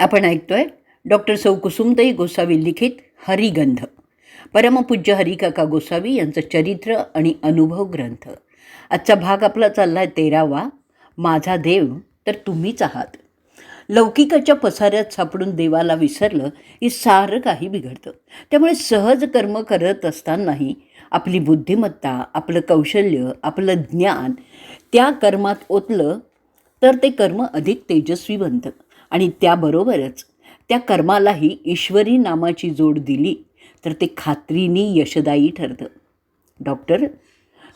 आपण ऐकतोय डॉक्टर सौ कुसुमताई गोसावी लिखित हरिगंध. परमपूज्य हरिकाका गोसावी यांचं चरित्र आणि अनुभव ग्रंथ. आजचा भाग आपला चालला आहे तेरावा. माझा देव तर तुम्हीच आहात. लौकिकाच्या पसाऱ्यात सापडून देवाला विसरलं की सारं काही बिघडतं. त्यामुळे सहज कर्म करत असतानाही आपली बुद्धिमत्ता आपलं कौशल्य आपलं ज्ञान त्या कर्मात ओतलं तर ते कर्म अधिक तेजस्वी बनतं. आणि त्याबरोबरच त्या कर्मालाही ईश्वरी नामाची जोड दिली तर ते खात्रीने यशदायी ठरतं. डॉक्टर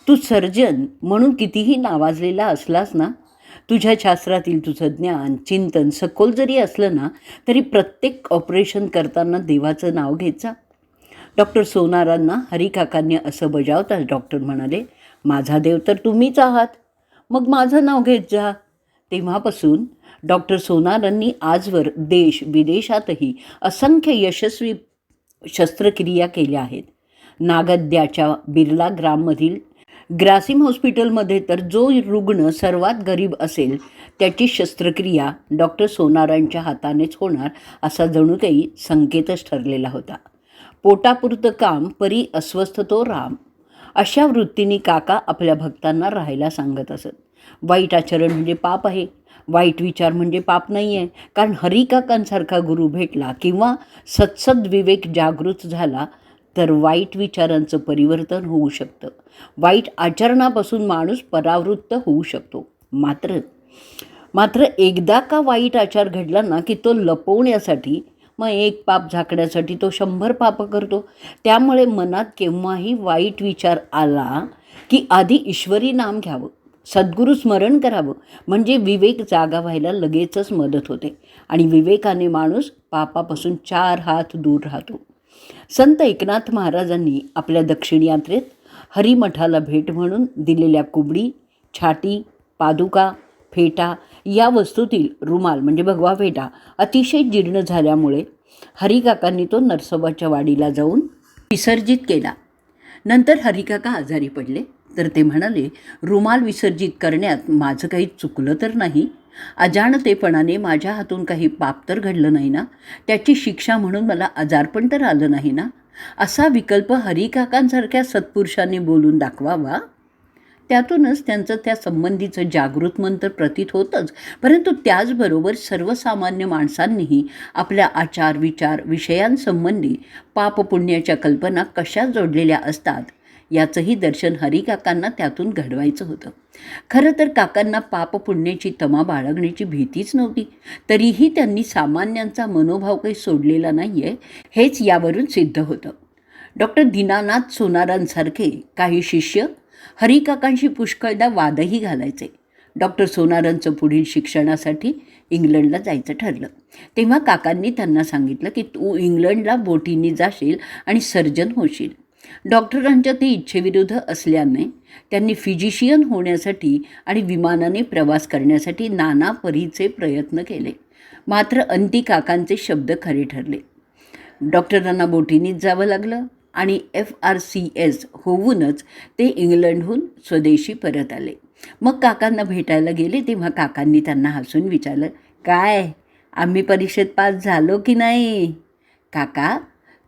तू सर्जन म्हणून कितीही नावाजलेला असलास ना तुझ्या शास्त्रातील तुझं ज्ञान चिंतन सखोल जरी असलं ना तरी प्रत्येक ऑपरेशन करताना देवाचं नाव घ्यायचा. डॉक्टर सोनारांना हरिकाकांनी असं बजावताच डॉक्टर म्हणाले माझा देव तर तुम्हीच आहात. मग माझं नाव घेत जा. तेव्हापासून डॉक्टर सोनारांनी आजवर देश विदेशातही असंख्य यशस्वी शस्त्रक्रिया केल्या आहेत. नागद्याच्या बिर्ला ग्राममधील ग्रासिम हॉस्पिटलमध्ये तर जो रुग्ण सर्वात गरीब असेल त्याची शस्त्रक्रिया डॉक्टर सोनारांच्या हातानेच होणार असा जणू काही संकेतच ठरलेला होता. पोटापुरतं काम परी अस्वस्थ तो राम. अशा वृत्तीने काका आपल्या भक्तांना राहायला सांगत असत. वाईट आचरण म्हणजे पाप आहे. वाईट विचार म्हणजे पाप नाही आहे कारण हरिकाकांसारखा गुरु भेटला किंवा सत्सद विवेक जागृत झाला तर वाईट विचारांचं परिवर्तन होऊ शकतं. वाईट आचरणापासून माणूस परावृत्त होऊ शकतो. मात्र मात्र एकदा का वाईट आचार घडला ना की तो लपवण्यासाठी मग एक पाप झाकण्यासाठी तो शंभर पाप करतो. त्यामुळे मनात केव्हाही वाईट विचार आला की आधी ईश्वरी नाम घ्यावं. सद्गुरू स्मरण करावं. म्हणजे विवेक जागा व्हायला लगेचच मदत होते. आणि विवेकाने माणूस पापापासून चार हात दूर राहतो. संत एकनाथ महाराजांनी आपल्या दक्षिण यात्रेत हरिमठाला भेट म्हणून दिलेल्या कुबडी छाटी पादुका फेटा या वस्तूतील रुमाल म्हणजे भगवा फेटा अतिशय जीर्ण झाल्यामुळे हरिकाकांनी तो नरसोबाच्या वाडीला जाऊन विसर्जित केला. नंतर हरिकाका आजारी पडले. तर ते म्हणाले रुमाल विसर्जित करण्यात माझं काही चुकलं तर नाही. अजाणतेपणाने माझ्या हातून काही पाप तर घडलं नाही ना? त्याची शिक्षा म्हणून मला आजारपण तर आलं नाही ना? असा विकल्प हरिकाकांसारख्या सत्पुरुषांनी बोलून दाखवावा. त्यातूनच त्यांचं त्या संबंधीचं जागृत मन तर प्रतीत होतंच. परंतु त्याचबरोबर सर्वसामान्य माणसांनीही आपल्या आचार विचार विषयांसंबंधी पापपुण्याच्या कल्पना कशा जोडलेल्या असतात? याचंही दर्शन हरिकाकांना त्यातून घडवायचं होतं. खरं तर काकांना पाप पुण्याची तमा बाळगण्याची भीतीच नव्हती. तरीही त्यांनी सामान्यांचा मनोभाव काही सोडलेला नाही आहे हेच यावरून सिद्ध होतं. डॉक्टर दीनानाथ सोनारांसारखे काही शिष्य हरिकाकांशी पुष्कळदा वादही घालायचे. डॉक्टर सोनारांचं पुढील शिक्षणासाठी इंग्लंडला जायचं ठरलं. तेव्हा काकांनी त्यांना सांगितलं की तू इंग्लंडला बोटीने जाशील आणि सर्जन होशील. डॉक्टरांच्या ते इच्छेविरुद्ध असल्याने त्यांनी फिजिशियन होण्यासाठी आणि विमानाने प्रवास करण्यासाठी नाना परीचे प्रयत्न केले. मात्र अंती काकांचे शब्द खरे ठरले. डॉक्टरांना बोटीनीच जावं लागलं आणि एफ आर सी एस होऊनच ते इंग्लंडहून स्वदेशी परत आले. मग काकांना भेटायला गेले तेव्हा काकांनी त्यांना हसून विचारलं काय आम्ही परीक्षेत पास झालो की नाही? काका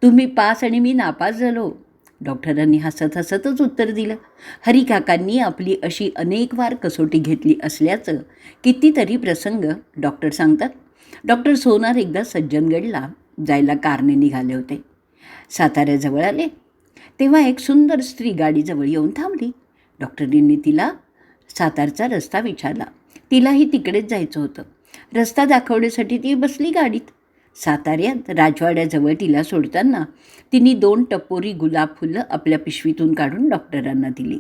तुम्ही पास आणि मी नापास झालो. डॉक्टरांनी हसत हसतच उत्तर दिलं. हरिकाकांनी आपली अशी अनेक वार कसोटी घेतली असल्याचं कितीतरी प्रसंग डॉक्टर सांगतात. डॉक्टर सोनार एकदा सज्जनगडला जायला कारने निघाले होते. साताऱ्याजवळ आले. तेव्हा एक सुंदर स्त्री गाडीजवळ येऊन थांबली. डॉक्टरींनी तिला सातारचा रस्ता विचारला. तिलाही तिकडेच जायचं होतं. रस्ता दाखवण्यासाठी ती बसली गाडीत. साताऱ्यात राजवाड्याजवळ तिला सोडताना तिने दोन टपोरी गुलाब फुलं आपल्या पिशवीतून काढून डॉक्टरांना दिली.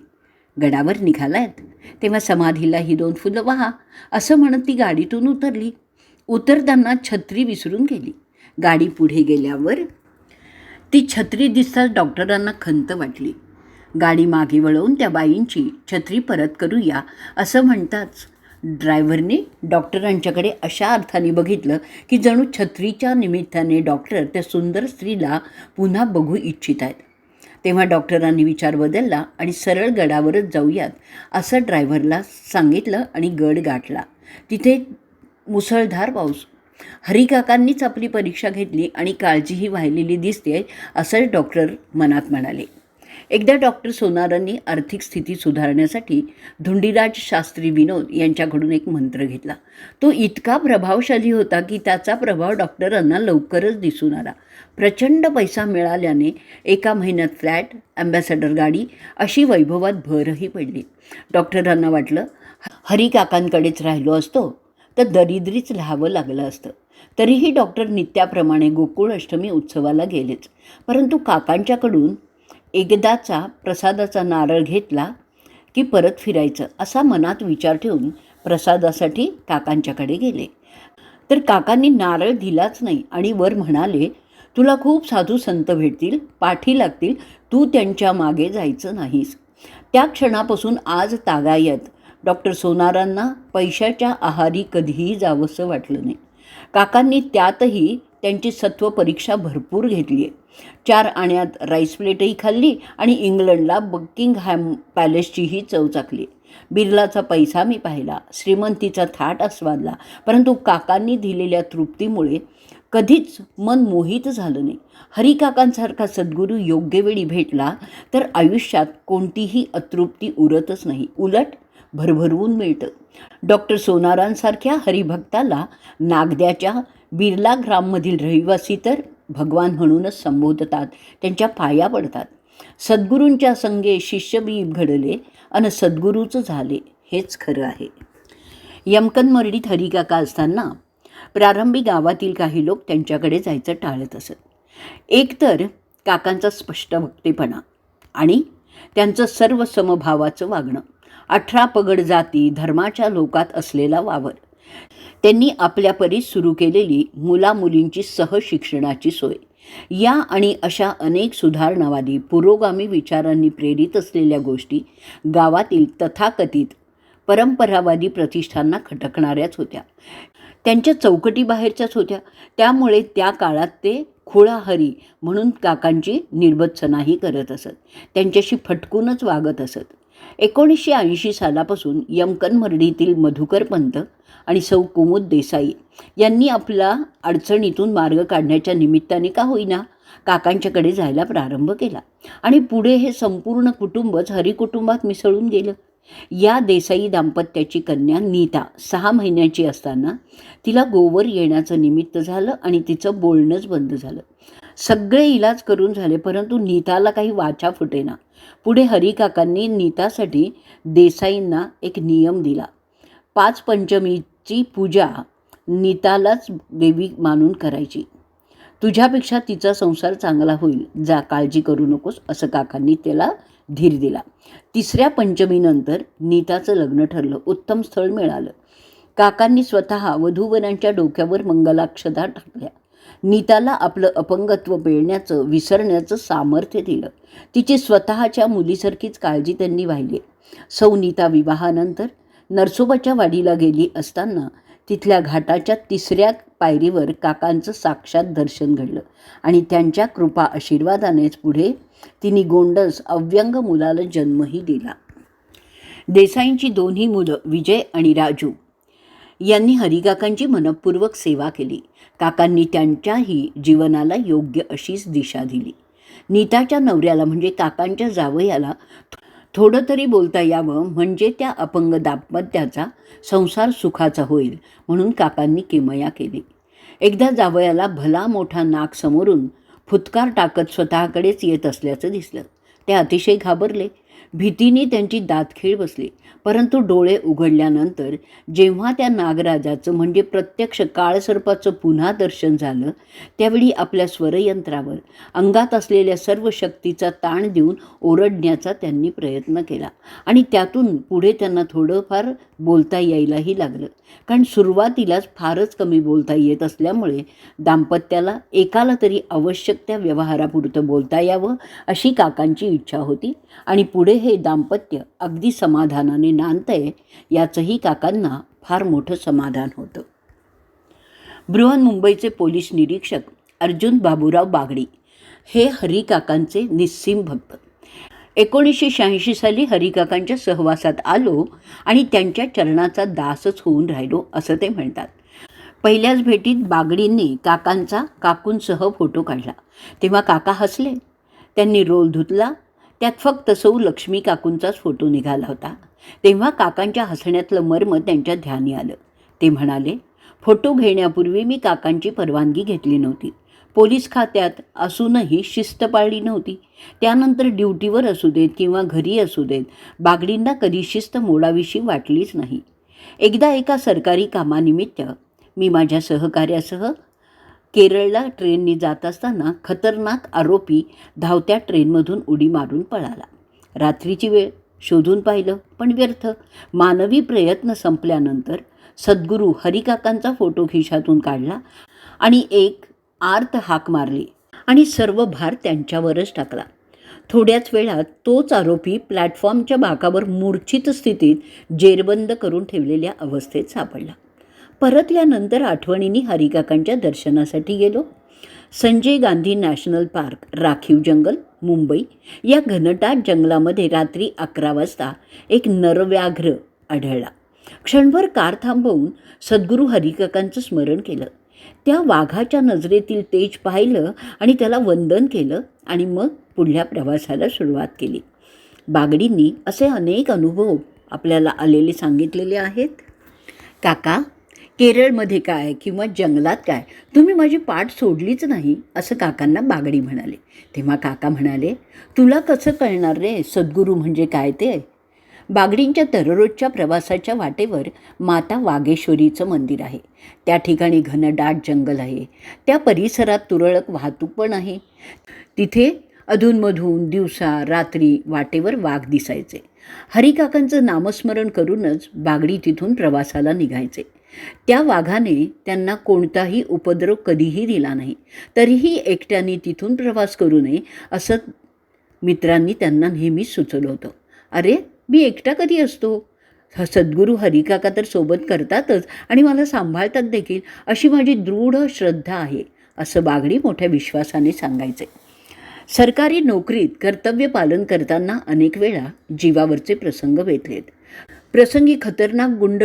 गडावर निघालायत तेव्हा समाधीला ही दोन फुलं वाहा असं म्हणत ती गाडीतून उतरली. उतरताना छत्री विसरून गेली. गाडी पुढे गेल्यावर ती छत्री दिसताच डॉक्टरांना खंत वाटली. गाडी मागे वळवून त्या बाईंची छत्री परत करूया असं म्हणताच ड्रायव्हरने डॉक्टरांच्याकडे अशा अर्थाने बघितलं की जणू छत्रीच्या निमित्ताने डॉक्टर त्या सुंदर स्त्रीला पुन्हा बघू इच्छित आहेत. तेव्हा डॉक्टरांनी विचार बदलला आणि सरळ गडावरच जाऊयात असं ड्रायव्हरला सांगितलं आणि गड गाठला. तिथे मुसळधार पाऊस. हरिकाकांनीच आपली परीक्षा घेतली आणि काळजीही वाहिलेली दिसते असं डॉक्टर मनात म्हणाले. एकदा डॉक्टर सोनारांनी आर्थिक स्थिती सुधारण्यासाठी धुंडीराज शास्त्री विनोद यांच्याकडून एक मंत्र घेतला. तो इतका प्रभावशाली होता की त्याचा प्रभाव डॉक्टरांना लवकरच दिसून आला. प्रचंड पैसा मिळाल्याने एका महिन्यात फ्लॅट ॲम्बॅसॅडर गाडी अशी वैभवात भरही पडली. डॉक्टरांना वाटलं हरिकाकांकडेच राहिलो असतो तर दरिद्रीच लिहावं लागलं असतं. तरीही डॉक्टर नित्याप्रमाणे गोकुळ अष्टमी उत्सवाला गेलेच. परंतु काकांच्याकडून एकदाचा प्रसादाचा नारळ घेतला की परत फिरायचं असा मनात विचार ठेवून प्रसादासाठी काकांच्याकडे गेले. तर काकांनी नारळ दिलाच नाही आणि वर म्हणाले तुला खूप साधू संत भेटतील पाठी लागतील तू त्यांच्या मागे जायचं नाहीस. त्या क्षणापासून आज तागायत. डॉक्टर सोनारांना पैशाच्या आहारी कधीही जावंसं वाटलं नाही. काकांनी त्यातही त्यांची सत्व परीक्षा भरपूर घेतली आहे चार आण्यात राईस प्लेटही खाल्ली आणि इंग्लंडला बकिंगहॅम पॅलेसचीही चव चाकली बिर्लाचा पैसा मी पाहिला श्रीमंतीचा थाट आस्वादला परंतु काकांनी दिलेल्या तृप्तीमुळे कधीच मन मोहित झालं नाही. हरिकाकांसारखा सद्गुरू योग्य वेळी भेटला तर आयुष्यात कोणतीही अतृप्ती उरतच नाही. उलट भरभरवून मिळतं. डॉक्टर सोनारांसारख्या हरिभक्ताला नागद्याच्या बिर्ला ग्राममधील रहिवासी तर भगवान म्हणूनच संबोधतात त्यांच्या पाया पडतात. सद्गुरूंच्या संगे शिष्यबी घडले अन सद्गुरूचं झाले हेच खरं आहे. यमकनमर्डीत हरिकाका असताना प्रारंभी गावातील काही लोक त्यांच्याकडे जायचं टाळत असत. एकतर काकांचा स्पष्ट वक्तेपणा आणि त्यांचं सर्व समभावाचं वागणं. अठरा पगड जाती धर्माच्या लोकात असलेला वावर. त्यांनी आपल्या परी सुरू केलेली मुलामुलींची सहशिक्षणाची सोय. या आणि अशा अनेक सुधारणावादी पुरोगामी विचारांनी प्रेरित असलेल्या गोष्टी गावातील तथाकथित परंपरावादी प्रतिष्ठांना खटकणाऱ्याच होत्या. त्यांच्या चौकटीबाहेरच्याच होत्या. त्यामुळे त्या काळात ते खुळाहरी म्हणून काकांची निर्बत्सनाही करत असत. त्यांच्याशी फटकूनच वागत असत. एकोणीसशे ऐंशी सालापासून यमकनमर्डीतील मधुकर पंत आणि सौ कुमुद देसाई यांनी आपला अडचणीतून मार्ग काढण्याच्या निमित्ताने का होईना काकांच्याकडे जायला प्रारंभ केला. आणि पुढे हे संपूर्ण कुटुंबच हरिकुटुंबात मिसळून गेलं. या देसाई दाम्पत्याची कन्या नीता सहा महिन्याची असताना तिला गोवर येण्याचं निमित्त झालं आणि तिचं बोलणंच बंद झालं. सगळे इलाज करून झाले परंतु नीताला काही वाचा फुटेना. पुढे हरिकाकांनी नीतासाठी देसाईंना एक नियम दिला. पाच पंचमीची पूजा नीतालाच देवी मानून करायची. तुझ्यापेक्षा तिचा संसार चांगला होईल जा काळजी करू नकोस असं काकांनी त्याला धीर दिला. तिसऱ्या पंचमीनंतर नीताचं लग्न ठरलं. उत्तम स्थळ मिळालं. काकांनी स्वतः वधूवरांच्या डोक्यावर मंगलाक्षता टाकल्या. नीताला आपलं अपंगत्व पेळण्याचं विसरण्याचं सामर्थ्य दिलं. तिची स्वतःच्या मुलीसारखीच काळजी त्यांनी वाहिली. सौ नीता विवाहानंतर नरसोबाच्या वाडीला गेली असताना तिथल्या घाटाच्या तिसऱ्या पायरीवर काकांचं साक्षात दर्शन घडलं आणि त्यांच्या कृपा आशीर्वादानेच पुढे तिने गोंडस अव्यंग मुलाला जन्मही दिला. देसाईंची दोन्ही मुलं विजय आणि राजू यांनी हरिकाकांची मनपूर्वक सेवा केली. काकांनी त्यांच्याही जीवनाला योग्य अशीच दिशा दिली. नीताच्या नवऱ्याला म्हणजे काकांच्या जावयाला थोडं तरी बोलता यावं म्हणजे त्या अपंग दाम्पत्याचा संसार सुखाचा होईल म्हणून काकांनी किमया केली. एकदा जावयाला भला मोठा नाक समोरून फुतकार टाकत स्वतःकडेच येत असल्याचं दिसलं. ते अतिशय घाबरले. भीतीने त्यांची दातखीळ बसली. परंतु डोळे उघडल्यानंतर जेव्हा त्या नागराजाचं म्हणजे प्रत्यक्ष काळसर्पाचं पुन्हा दर्शन झालं त्यावेळी आपल्या स्वरयंत्रावर अंगात असलेल्या सर्व शक्तीचा ताण देऊन ओरडण्याचा त्यांनी प्रयत्न केला. आणि त्यातून पुढे त्यांना थोडंफार बोलता यायलाही लागलं. कारण सुरुवातीलाच फारच कमी बोलता येत असल्यामुळे दाम्पत्याला एकाला तरी आवश्यक त्या व्यवहारापुरतं बोलता यावं अशी काकांची इच्छा होती. आणि पुढे हे दाम्पत्य अगदी समाधानाने नांदतंय याचंही काकांना फार मोठं समाधान होतं. बृहन्मुंबईचे पोलीस निरीक्षक अर्जुन बाबूराव बागडी हे हरिकाकांचे निस्सीम भक्त. एकोणीसशे शहाऐंशी साली हरिकाकांच्या सहवासात आलो आणि त्यांच्या चरणाचा दासच होऊन राहिलो असं ते म्हणतात. पहिल्याच भेटीत बागडींनी काकांचा काकूंसह फोटो काढला. तेव्हा काका हसले. त्यांनी रोल धुतला. त्यात फक्त सौ लक्ष्मी काकूंचाच फोटो निघाला होता. तेव्हा काकांच्या हसण्यातलं मर्म त्यांच्या ध्यानी आलं. ते म्हणाले फोटो घेण्यापूर्वी मी काकांची परवानगी घेतली नव्हती. पोलीस खात्यात असूनही शिस्त पाळली नव्हती. त्यानंतर ड्युटीवर असू देत किंवा घरी असू देत बागडींना कधी शिस्त मोडाविषयी वाटलीच नाही. एकदा एका सरकारी कामानिमित्त मी माझ्या सहकार्यासह केरळला ट्रेननी जात असताना खतरनाक आरोपी धावत्या ट्रेनमधून उडी मारून पळाला. रात्रीची वेळ शोधून पाहिलं पण व्यर्थ. मानवी प्रयत्न संपल्यानंतर सद्गुरू हरिकाकांचा फोटो खिशातून काढला आणि एक आर्त हाक मारली आणि सर्व भार त्यांच्यावरच टाकला. थोड्याच वेळात तोच आरोपी प्लॅटफॉर्मच्या बाकावर मूर्छित स्थितीत जेरबंद करून ठेवलेल्या अवस्थेत सापडला. परतल्यानंतर आठवणींनी हरिकाकांच्या दर्शनासाठी गेलो. संजय गांधी नॅशनल पार्क राखीव जंगल मुंबई. या घनटाट जंगलामध्ये रात्री अकरा वाजता एक नरव्याघ्र आढळला. क्षणभर कार थांबवून सद्गुरू हरिकाकांचं स्मरण केलं. त्या वाघाच्या नजरेतील तेज पाहिलं आणि त्याला वंदन केलं आणि मग पुढल्या प्रवासाला सुरुवात केली. बागडींनी असे अनेक अनुभव आपल्याला आलेले सांगितलेले आहेत. काका केरळमध्ये काय किंवा जंगलात काय? तुम्ही माझी पाठ सोडलीच नाही असं काकांना बागडी म्हणाले. तेव्हा काका म्हणाले तुला कसं कळणार रे? सद्गुरू म्हणजे काय ते? बागडींच्या दररोजच्या प्रवासाच्या वाटेवर माता वागेश्वरीचं मंदिर आहे. त्या ठिकाणी घनदाट जंगल आहे. त्या परिसरात तुरळक वाहतूक पण आहे. तिथे अधूनमधून दिवसा रात्री वाटेवर वाघ दिसायचे. हरिकाकांचं नामस्मरण करूनच बागडी तिथून प्रवासाला निघायचे. त्या वाघाने त्यांना कोणताही उपद्रव कधीही दिला नाही. तरीही एकट्याने तिथून प्रवास करू नये असं मित्रांनी त्यांना नेहमीच सुचवलं होतं. अरे मी एकटा कधी असतो? सद्गुरू हरिकाका तर सोबत करतातच आणि मला सांभाळतात देखील. अशी माझी दृढ श्रद्धा आहे असं बागडी मोठ्या विश्वासाने सांगायचे. सरकारी नोकरीत कर्तव्य पालन करताना अनेक वेळा जीवावरचे प्रसंग वेधलेत. प्रसंगी खतरनाक गुंड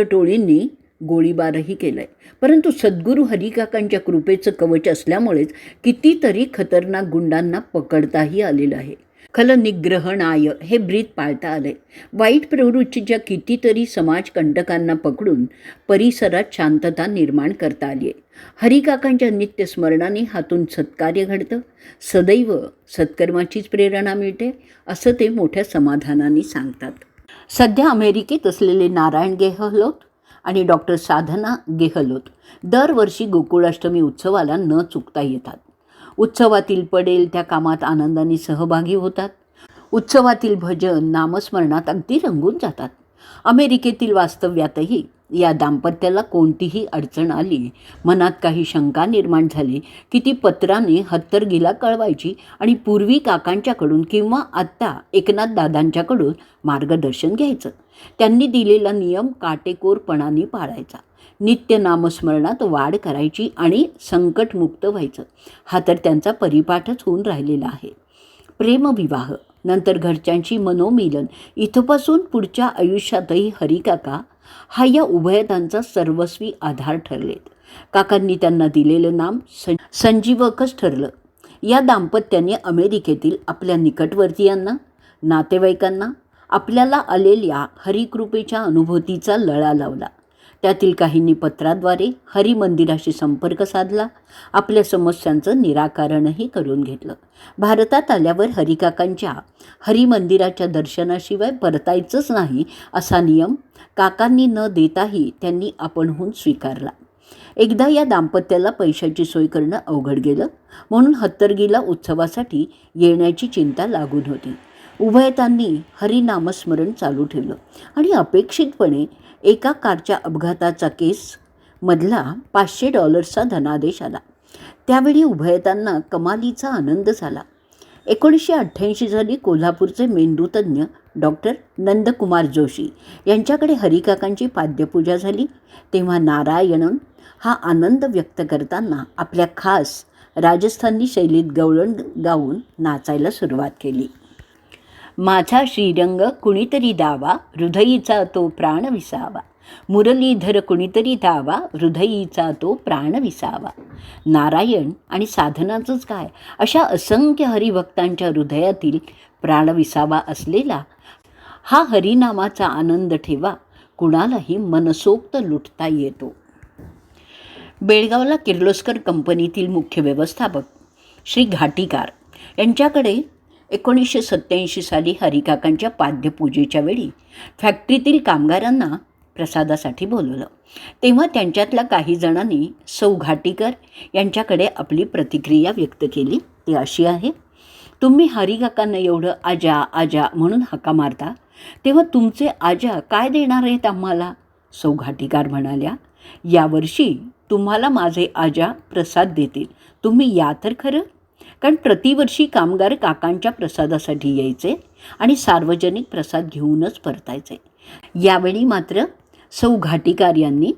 गोळीबारही केला आहे परंतु सद्गुरू हरिकाकांच्या कृपेचं कवच असल्यामुळेच कितीतरी खतरनाक गुंडांना पकडताही आलेलं आहे. खल निग्रहणाय हे ब्रीद पाळता आले वाईट प्रवृत्तीच्या कितीतरी समाजकंटकांना पकडून परिसरात शांतता निर्माण करता आली आहे हरिकाकांच्या नित्यस्मरणाने हातून सत्कार्य घडतं. सदैव सत्कर्माचीच प्रेरणा मिळते असं ते मोठ्या समाधानाने सांगतात. सध्या अमेरिकेत असलेले नारायण गेहलोत आणि डॉक्टर साधना गेहलोत दरवर्षी गोकुळाष्टमी उत्सवाला न चुकता येतात. उत्सवातील पडेल त्या कामात आनंदाने सहभागी होतात. उत्सवातील भजन नामस्मरणात अगदी रंगून जातात. अमेरिकेतील वास्तव्यातही या दाम्पत्याला कोणतीही अडचण आली मनात काही शंका निर्माण झाली की ती पत्राने हत्तरगीला कळवायची आणि पूर्वी काकांच्याकडून किंवा आत्ता एकनाथ दादांच्याकडून मार्गदर्शन घ्यायचं. त्यांनी दिलेला नियम काटेकोरपणाने पाळायचा. नित्य नामस्मरणात वाढ करायची आणि संकटमुक्त व्हायचं. हा तर त्यांचा परिपाठच होऊन राहिलेला आहे. प्रेमविवाह नंतर घरच्यांशी मनोमिलन. इथपासून पुढच्या आयुष्यातही हरिकाका हा या उभयतांचा सर्वस्वी आधार ठरलेत. काकांनी त्यांना दिलेलं नाम सं संजीवकच ठरलं. या दाम्पत्याने अमेरिकेतील आपल्या निकटवर्तीयांना नातेवाईकांना आपल्याला आलेल्या हरिकृपेच्या अनुभूतीचा लळा लावला. त्यातील काहींनी पत्राद्वारे हरिमंदिराशी संपर्क साधला. आपल्या समस्यांचं निराकरणही करून घेतलं. भारतात आल्यावर हरिकाकांच्या हरिमंदिराच्या दर्शनाशिवाय परतायचंच नाही असा नियम काकांनी न देताही त्यांनी आपणहून स्वीकारला. एकदा या दाम्पत्याला पैशाची सोय करणं अवघड गेलं. म्हणून हत्तरगीला उत्सवासाठी येण्याची चिंता लागून होती. उभयतांनी हरिनामस्मरण चालू ठेवलं आणि अपेक्षितपणे एका कारच्या अपघाताचा केस. मधला पाचशे डॉलर्सचा धनादेश आला. त्यावेळी उभयतांना कमालीचा आनंद झाला. एकोणीसशे अठ्ठ्याऐंशी साली कोल्हापूरचे मेंदूतज्ञ डॉक्टर नंदकुमार जोशी यांच्याकडे हरिकाकांची पाद्यपूजा झाली. तेव्हा नारायणन हा आनंद व्यक्त करताना आपल्या खास राजस्थानी शैलीत गवळण गाऊन नाचायला सुरुवात केली. माझा श्रीरंग कुणीतरी दावा हृदयीचा तो प्राण विसावा. मुरलीधर कुणीतरी दावा हृदयीचा तो प्राण विसावा. नारायण आणि साधनाचंच काय? अशा असंख्य हरिभक्तांच्या हृदयातील प्राणविसावा असलेला हा हरिनामाचा आनंद ठेवा. कुणालाही मनसोक्त लुटता येतो. बेळगावला किर्लोस्कर कंपनीतील मुख्य व्यवस्थापक श्री घाटीकार यांच्याकडे एकोणीसशे सत्त्याऐंशी साली हरिकाकांच्या पाद्यपूजेच्या वेळी फॅक्टरीतील कामगारांना प्रसादासाठी बोलवलं. तेव्हा त्यांच्यातल्या काही जणांनी सौ घाटीकर यांच्याकडे आपली प्रतिक्रिया व्यक्त केली. ती अशी आहे तुम्ही हरिकाकांना एवढं आजा आजा म्हणून हाका मारता तेव्हा तुमचे आजा काय देणार आहेत आम्हाला? सौघाटीकार म्हणाल्या यावर्षी तुम्हाला माझे आजा प्रसाद देतील. तुम्ही या तर खरं? कारण प्रतिवर्षी कामगार काकांच्या प्रसादासाठी यायचे आणि सार्वजनिक प्रसाद घेऊनच परतायचे. यावेळी मात्र सौ घाटीकार यांनी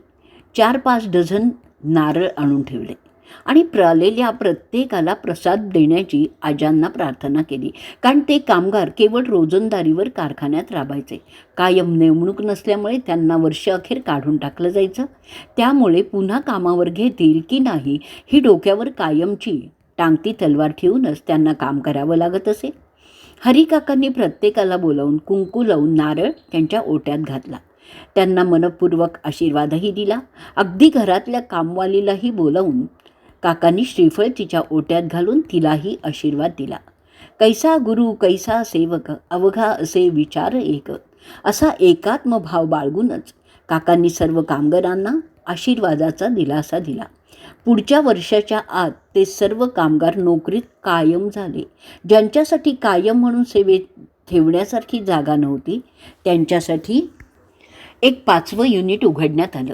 चार पाच डझन नारळ आणून ठेवले आणि प्रलेल्या प्रत्येकाला प्रसाद देण्याची आजांना प्रार्थना केली. कारण ते कामगार केवळ रोजंदारीवर कारखान्यात राबायचे. कायम नेमणूक नसल्यामुळे त्यांना वर्ष अखेर काढून टाकलं जायचं. त्यामुळे पुन्हा कामावर घेतील की नाही ही डोक्यावर कायमची टांगती तलवार ठेवूनच त्यांना काम करावं लागत असे. हरिकाकांनी प्रत्येकाला बोलावून कुंकू लावून नारळ त्यांच्या ओट्यात घातला. त्यांना मनपूर्वक आशीर्वादही दिला. अगदी घरातल्या कामवालीलाही बोलावून काकांनी श्रीफळ तिच्या ओट्यात घालून तिलाही आशीर्वाद दिला. कैसा गुरु कैसा सेवक अवघा असे विचार एक. असा एकात्म भाव बाळगूनच काकांनी सर्व कामगारांना आशीर्वादाचा दिलासा दिला. पुढच्या वर्षाच्या आत ते सर्व कामगार नोकरीत कायम झाले. ज्यांच्यासाठी कायम म्हणून सेवेत ठेवण्यासारखी जागा नव्हती त्यांच्यासाठी एक पाचवं युनिट उघडण्यात आलं.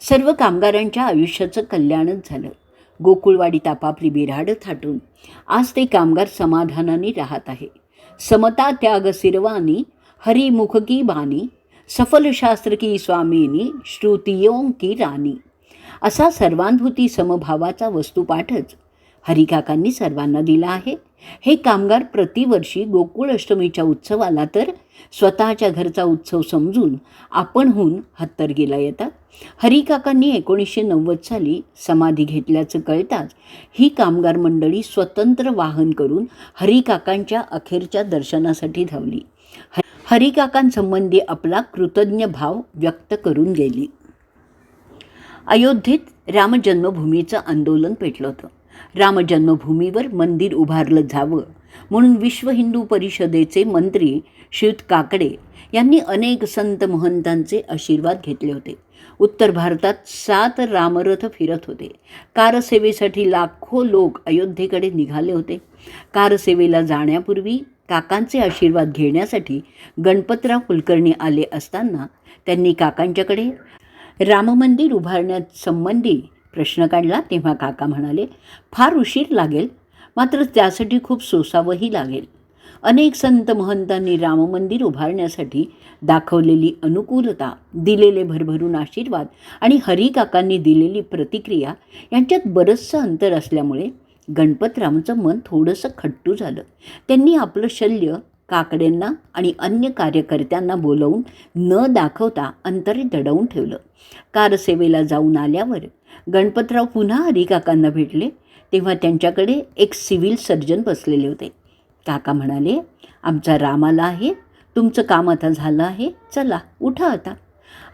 सर्व कामगारांच्या आयुष्याचं कल्याणच झालं. गोकुळवाडीत आपापली बिऱ्हाडं थाटून आज ते कामगार समाधानाने राहत आहे. समता त्याग सिरवानी हरिमुखकी बानी सफल शास्त्र की स्वामिनी श्रुतियों की राणी. असा सर्वांभूती समभावाचा वस्तुपाठच हरिकाकांनी सर्वांना दिला आहे. हे कामगार प्रतिवर्षी गोकुळ अष्टमीच्या उत्सवाला तर स्वतःच्या घरचा उत्सव समजून आपणहून हत्तरगीला येतात. हरिकाकांनी एकोणीसशे नव्वद साली समाधी घेतल्याचं कळताच ही कामगार मंडळी स्वतंत्र वाहन करून हरिकाकांच्या अखेरच्या दर्शनासाठी धावली. हरिकाकांसंबंधी आपला कृतज्ञ भाव व्यक्त करून गेली. अयोध्येत रामजन्मभूमीचं आंदोलन पेटलं होतं. रामजन्मभूमीवर मंदिर उभारलं जावं म्हणून विश्व हिंदू परिषदेचे मंत्री श्रीयुत काकडे यांनी अनेक संत महंतांचे आशीर्वाद घेतले होते. उत्तर भारतात सात रामरथ फिरत होते. कारसेवेसाठी लाखो लोक अयोध्येकडे निघाले होते. कारसेवेला जाण्यापूर्वी काकांचे आशीर्वाद घेण्यासाठी गणपतराव कुलकर्णी आले असताना त्यांनी काकांच्याकडे राममंदिर उभारण्यासंबंधी प्रश्न काढला. तेव्हा काका म्हणाले फार उशीर लागेल. मात्र त्यासाठी खूप सोसावंही लागेल. अनेक संत महंतांनी राममंदिर उभारण्यासाठी दाखवलेली अनुकूलता दिलेले भरभरून आशीर्वाद आणि हरिकाकांनी दिलेली प्रतिक्रिया यांच्यात बरंचसं अंतर असल्यामुळे गणपतरावांचं मन थोडंसं खट्टू झालं. त्यांनी आपलं शल्य काकड्यांना आणि अन्य कार्यकर्त्यांना बोलवून न दाखवता अंतरी दडवून ठेवलं. कारसेवेला जाऊन आल्यावर गणपतराव पुन्हा हरिकाकांना भेटले. तेव्हा त्यांच्याकडे एक सिव्हिल सर्जन बसलेले होते. काका म्हणाले आमचा रामाला आहे. तुमचं काम आता झालं आहे. चला उठा आता.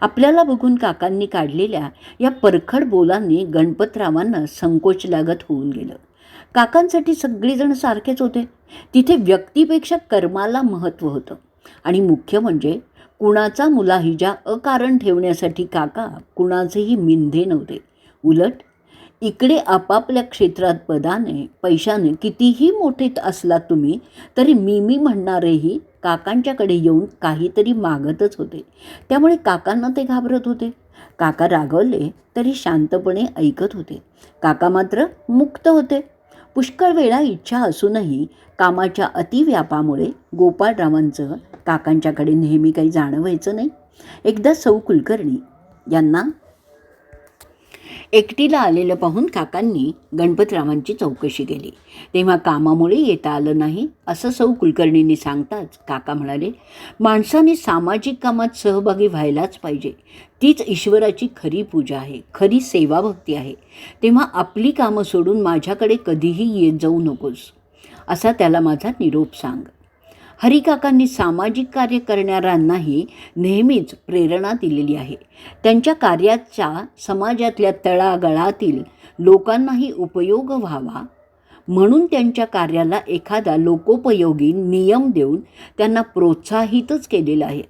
आपल्याला बघून काकांनी काढलेल्या या परखड बोलांनी गणपतरावांना संकोच लागत होऊन गेलं. काकांसाठी सगळेजण सारखेच होते. तिथे व्यक्तीपेक्षा कर्माला महत्त्व होतं. आणि मुख्य म्हणजे कुणाचा मुलाहिजा अकारण ठेवण्यासाठी काका कुणाचेही मिंधे नव्हते. उलट इकडे आपापल्या क्षेत्रात पदाने पैशाने कितीही मोठेत असलात तुम्ही तरी मी मी म्हणणारेही काकांच्याकडे येऊन काहीतरी मागतच होते. त्यामुळे काकांना ते घाबरत होते. काका रागवले तरी शांतपणे ऐकत होते. काका मात्र मुक्त होते. पुष्कळ वेळा इच्छा असूनही कामाच्या अतिव्यापामुळे गोपाळरावांचं काकांच्याकडे नेहमी काही जाणं व्हायचं नाही. एकदा सौ कुलकर्णी यांना एकटीला आलेलं पाहून काकांनी गणपतरावांची चौकशी केली. तेव्हा कामामुळे येता आलं नाही असं सौ कुलकर्णींनी सांगताच काका म्हणाले माणसाने सामाजिक कामात सहभागी व्हायलाच पाहिजे. तीच ईश्वराची खरी पूजा आहे खरी सेवाभक्ती आहे. तेव्हा आपली कामं सोडून माझ्याकडे कधीही येत जाऊ नकोस. असा त्याला माझा निरोप सांग. हरिकाकांनी सामाजिक कार्य करणाऱ्यांनाही नेहमीच प्रेरणा दिलेली आहे. त्यांच्या कार्याचा समाजातल्या तळागळातील लोकांनाही उपयोग व्हावा म्हणून त्यांच्या कार्याला एखादा लोकोपयोगी नियम देऊन त्यांना प्रोत्साहितच केलेलं आहे.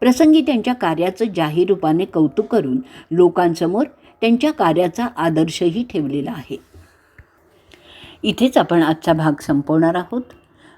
प्रसंगी त्यांच्या कार्याचं जाहीर रूपाने कौतुक करून लोकांसमोर त्यांच्या कार्याचा आदर्शही ठेवलेला आहे. इथेच आपण आजचा भाग संपवणार आहोत.